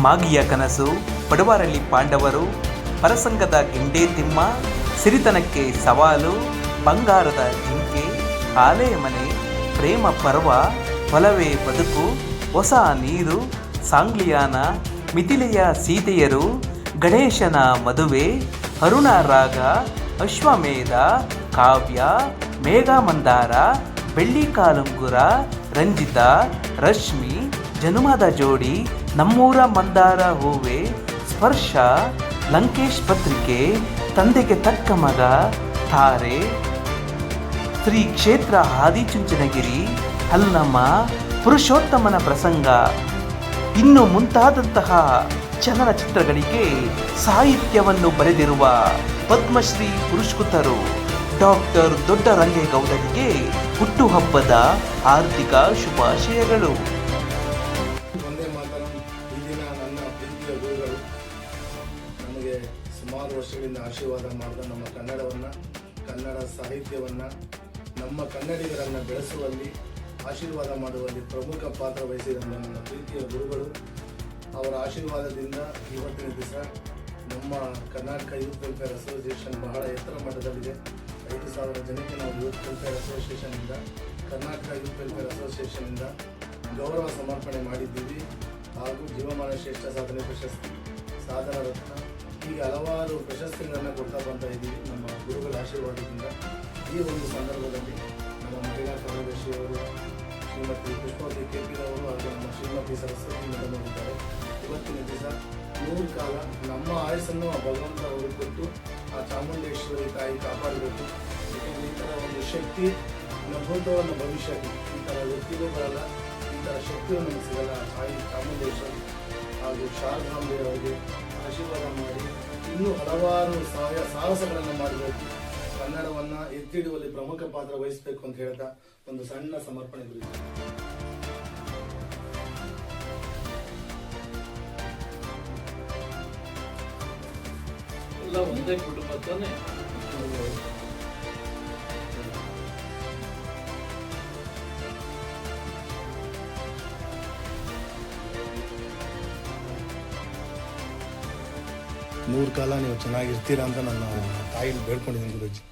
ಮಾಗಿಯ ಕನಸು ಬಡವರಲ್ಲಿ ಪಾಂಡವರು, ಪರಸಂಗದ ಗಿಂಡೆ ತಿಮ್ಮ, ಸಿರಿತನಕ್ಕೆ ಸವಾಲು, ಬಂಗಾರದ ಜಿಂಕೆ, ಆಲೆಯ ಮನೆ, ಪ್ರೇಮ ಪರ್ವ, ಹೊಲವೇ ಬದುಕು, ಹೊಸ ನೀರು, ಸಾಂಗ್ಲಿಯಾನ, ಮಿಥಿಲೆಯ ಸೀತೆಯರು, ಗಣೇಶನ ಮದುವೆ, ಅರುಣ ರಾಗ, ಅಶ್ವಮೇಧ, ಕಾವ್ಯ ಮೇಘ ಮಂದಾರ ಬೆಳ್ಳಿ ಕಾಲುಂಗುರ ರಂಜಿತ, ರಶ್ಮಿ ಜನುಮದ ಜೋಡಿ ನಮ್ಮೂರ ಮಂದಾರ ಹೂವೆ, ಸ್ಪರ್ಶ, ಲಂಕೇಶ್ ಪತ್ರಿಕೆ, ತಂದೆಗೆ ತಕ್ಕ ಮಗ, ತಾರೆ, ಶ್ರೀ ಕ್ಷೇತ್ರ ಆದಿಚುಂಚನಗಿರಿ, ಹಲ್ಲಮ್ಮ, ಪುರುಷೋತ್ತಮನ ಪ್ರಸಂಗ. ಇನ್ನು ಮುಂತಾದಂತಹ ಚಲನಚಿತ್ರಗಳಿಗೆ ಸಾಹಿತ್ಯವನ್ನು ಬರೆದಿರುವ ಪದ್ಮಶ್ರೀ ಪುರುಷ್ಕೃತರು ಡಾಕ್ಟರ್ ದೊಡ್ಡ ರಂಗೇಗೌಡರಿಗೆ ಹುಟ್ಟುಹಬ್ಬದ ಆರ್ಥಿಕ ಶುಭಾಶಯಗಳು. ಸುಮಾರು ವರ್ಷಗಳಿಂದ ಆಶೀರ್ವಾದ ಮಾಡಿದ ನಮ್ಮ ಕನ್ನಡವನ್ನು, ಕನ್ನಡ ಸಾಹಿತ್ಯವನ್ನು, ನಮ್ಮ ಕನ್ನಡಿಗರನ್ನು ಬೆಳೆಸುವಲ್ಲಿ, ಆಶೀರ್ವಾದ ಮಾಡುವಲ್ಲಿ ಪ್ರಮುಖ ಪಾತ್ರ ವಹಿಸಿದ ನನ್ನ ಪ್ರೀತಿಯ ಗುರುಗಳು. ಅವರ ಆಶೀರ್ವಾದದಿಂದ ಇವತ್ತಿನ ದಿವಸ ನಮ್ಮ ಕರ್ನಾಟಕ ಯೂತ್ ವೆಲ್ಫೇರ್ ಅಸೋಸಿಯೇಷನ್ ಬಹಳ ಎತ್ತರ ಮಟ್ಟದಲ್ಲಿದೆ. ಐದು ಸಾವಿರ ಜನಕ್ಕೆ ನಾವು ಯೂತ್ ವೆಲ್ಫೇರ್ ಅಸೋಸಿಯೇಷನಿಂದ ಕರ್ನಾಟಕ ಯೂತ್ ವೆಲ್ಫೇರ್ ಅಸೋಸಿಯೇಷನಿಂದ ಗೌರವ ಸಮರ್ಪಣೆ ಮಾಡಿದ್ದೀವಿ. ಹಾಗೂ ಜೀವಮಾನ ಶ್ರೇಷ್ಠ ಸಾಧನೆ ಪ್ರಶಸ್ತಿ, ಸಾಧನ ರತ್ನ ಹೀಗೆ ಹಲವಾರು ಪ್ರಶಸ್ತಿಗಳನ್ನು ಕೊಡ್ತಾ ಬರ್ತಾ ಇದ್ದೀವಿ ನಮ್ಮ ಗುರುಗಳ ಆಶೀರ್ವಾದದಿಂದ. ಈ ಒಂದು ಸಂದರ್ಭದಲ್ಲಿ ನಮ್ಮ ಮಹಿಳಾ ಕಾರ್ಯದರ್ಶಿಯವರು ಶ್ರೀಮತಿ ಪುಷ್ಪವತಿ ಕೆ. ಪಿ. ಅವರು ಹಾಗೂ ನಮ್ಮ ಶ್ರೀಮತಿ ಸರಸ್ವತಿ ಮೇಡಮ್ ಅವರಿದ್ದಾರೆ ಇವತ್ತಿನ ದಿವಸ ನೂರು ಕಾಲ ನಮ್ಮ ಆಯಸ್ಸನ್ನು ಆ ಭಗವಂತ ಅವರು ಕೊಟ್ಟು ಆ ಚಾಮುಂಡೇಶ್ವರಿ ತಾಯಿ ಕಾಪಾಡಬೇಕು. ಈ ಥರ ಒಂದು ಶಕ್ತಿ ನಮ್ಮ ಭವಿಷ್ಯಕ್ಕೆ ಈ ಥರ ವ್ಯಕ್ತಿಗೂ ಬರಲ್ಲ. ಈ ಥರ ಶಕ್ತಿಯು ನಮಗೆ ಸಿಗಲ್ಲ. ತಾಯಿ ಚಾಮುಂಡೇಶ್ವರಿ ಹಾಗೂ ಶಾರದಾಂಬೆಯವರಿಗೆ ಆಶೀರ್ವಾದ ಮಾಡಿ ಇನ್ನೂ ಹಲವಾರು ಸಹಾಯ ಸಾಹಸಗಳನ್ನು ಮಾಡಬೇಕು ಕನ್ನಡವನ್ನು ಎತ್ತಿಡುವಲ್ಲಿ ಪ್ರಮುಖ ಪಾತ್ರ ವಹಿಸಬೇಕು ಅಂತ ಹೇಳ್ತಾ ಒಂದು ಸಣ್ಣ ಸಮರ್ಪಣೆ ಗುರಿ. ಎಲ್ಲ ಒಂದೇ ಕುಟುಂಬ ತಾನೆ? ನೂರು ಕಾಲ ನೀವು ಚೆನ್ನಾಗಿರ್ತೀರಾ ಅಂತ ನನ್ನ ತಾಯಿಲಿ ಬೇಡ್ಕೊಂಡಿದ್ದೀನಿ ಗುರುಜಿ.